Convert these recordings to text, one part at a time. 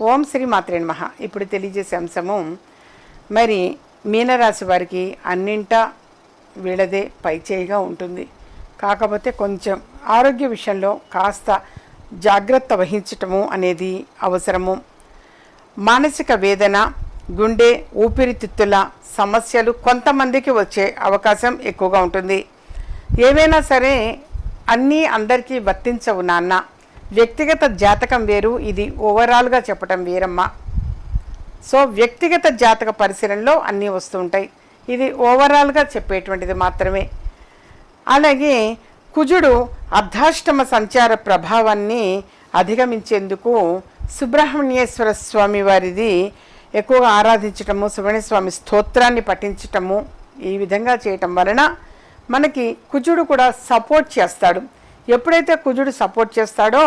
ఓం శ్రీ మాత్రే నమః. ఇప్పుడు తెలియజేసే అంశము మరి మీనరాశి వారికి అన్నింటా వీళ్ళదే పైచేయిగా ఉంటుంది. కాకపోతే కొంచెం ఆరోగ్య విషయంలో కాస్త జాగ్రత్త వహించటము అనేది అవసరము. మానసిక వేదన గుండె ఊపిరితిత్తుల సమస్యలు కొంతమందికి వచ్చే అవకాశం ఎక్కువగా ఉంటుంది. ఏవైనా సరే అన్నీ అందరికీ వర్తించవు నాన్న. వ్యక్తిగత జాతకం వేరు ఇది ఓవరాల్గా చెప్పటం వేరమ్మ. సో వ్యక్తిగత జాతక పరిశీలనలో అన్నీ వస్తూ ఉంటాయి ఇది ఓవరాల్గా చెప్పేటువంటిది మాత్రమే. అలాగే కుజుడు అర్ధాష్టమ సంచార ప్రభావాన్ని అధిగమించేందుకు సుబ్రహ్మణ్యేశ్వర స్వామి వారిది ఎక్కువగా ఆరాధించటము సుబ్రహ్మణ్య స్తోత్రాన్ని పఠించటము ఈ విధంగా చేయటం వలన మనకి కుజుడు కూడా సపోర్ట్ చేస్తాడు. ఎప్పుడైతే కుజుడు సపోర్ట్ చేస్తాడో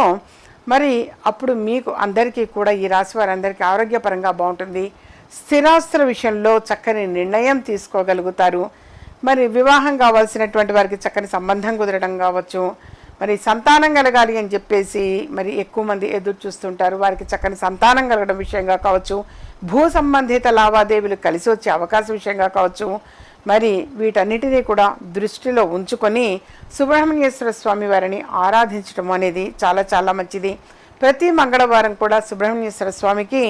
మరి అప్పుడు మీకు అందరికీ కూడా ఈ రాశి వారందరికీ ఆరోగ్యపరంగా బాగుంటుంది. స్థిరాస్తుల విషయంలో చక్కని నిర్ణయం తీసుకోగలుగుతారు. మరి వివాహం కావాల్సినటువంటి వారికి చక్కని సంబంధం కుదరడం కావచ్చు. మరి సంతానం కలగాలి అని చెప్పేసి మరి ఎక్కువ మంది ఎదురు చూస్తుంటారు. వారికి చక్కని సంతానం కలగడం విషయంగా కావచ్చు. భూ సంబంధిత లావాదేవీలు కలిసి వచ్చే అవకాశం విషయంగా కావచ్చు. మరి వీటన్నిటినీ కూడా దృష్టిలో ఉంచుకొని సుబ్రహ్మణ్యేశ్వర స్వామి వారిని ఆరాధించడం అనేది చాలా చాలా మంచిది. ప్రతి మంగళవారం కూడా సుబ్రహ్మణ్యేశ్వర స్వామికి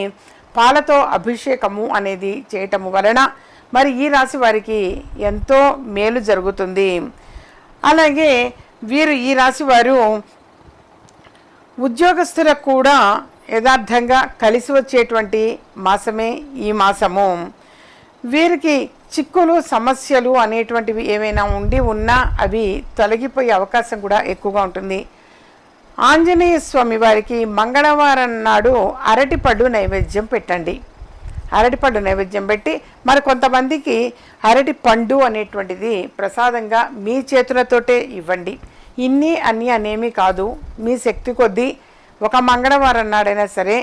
పాలతో అభిషేకము అనేది చేయటము వలన మరి ఈ రాశి వారికి ఎంతో మేలు జరుగుతుంది. అలాగే వీరు ఈ రాశి వారు ఉద్యోగస్తులకు కూడా యథార్థంగా కలిసి వచ్చేటువంటి మాసమే ఈ మాసము. వీరికి చిక్కులు సమస్యలు అనేటువంటివి ఏమైనా ఉండి ఉన్నా అవి తొలగిపోయే అవకాశం కూడా ఎక్కువగా ఉంటుంది. ఆంజనేయ స్వామి వారికి మంగళవారం నాడు అరటిపండు నైవేద్యం పెట్టండి. అరటిపండు నైవేద్యం పెట్టి మరి కొంతమందికి అరటి పండు అనేటువంటిది ప్రసాదంగా మీ చేతులతోటే ఇవ్వండి. ఇన్ని అన్నీ అనేమి కాదు. మీ శక్తి కొద్దీ ఒక మంగళవారం నాడైనా సరే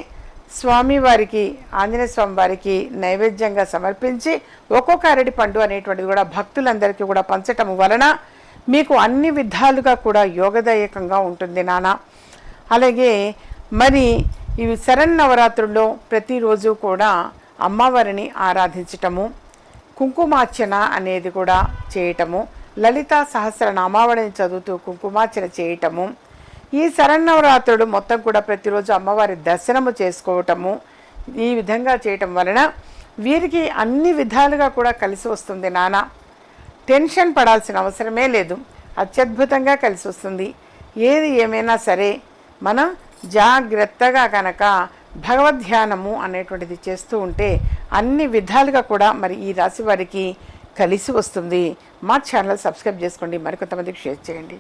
స్వామి వారికి ఆంజనేయ స్వామి వారికి నైవేద్యంగా సమర్పించి ఒక్కొక్క అరటి పండు అనేటువంటిది కూడా భక్తులందరికీ కూడా పంచటం వలన మీకు అన్ని విధాలుగా కూడా యోగదాయకంగా ఉంటుంది నాన్న అలాగే మరి ఇవి శరన్నవరాత్రుల్లో ప్రతిరోజు కూడా అమ్మవారిని ఆరాధించటము కుంకుమార్చన అనేది కూడా చేయటము లలిత సహస్రనామావళిని చదువుతూ కుంకుమార్చన చేయటము ఈ శరన్నవరాత్రుడు మొత్తం కూడా ప్రతిరోజు అమ్మవారి దర్శనము చేసుకోవటము ఈ విధంగా చేయటం వలన వీరికి అన్ని విధాలుగా కూడా కలిసి వస్తుంది నాన్న టెన్షన్ పడాల్సిన అవసరమే లేదు. అత్యద్భుతంగా కలిసి వస్తుంది. ఏది ఏమైనా సరే మనం జాగ్రత్తగా కనుక భగవద్ధ్యానము అనేటువంటిది చేస్తూ ఉంటే అన్ని విధాలుగా కూడా మరి ఈ రాశి వారికి కలిసి వస్తుంది. మా ఛానల్ సబ్స్క్రైబ్ చేసుకోండి. మరికొంతమందికి షేర్ చేయండి.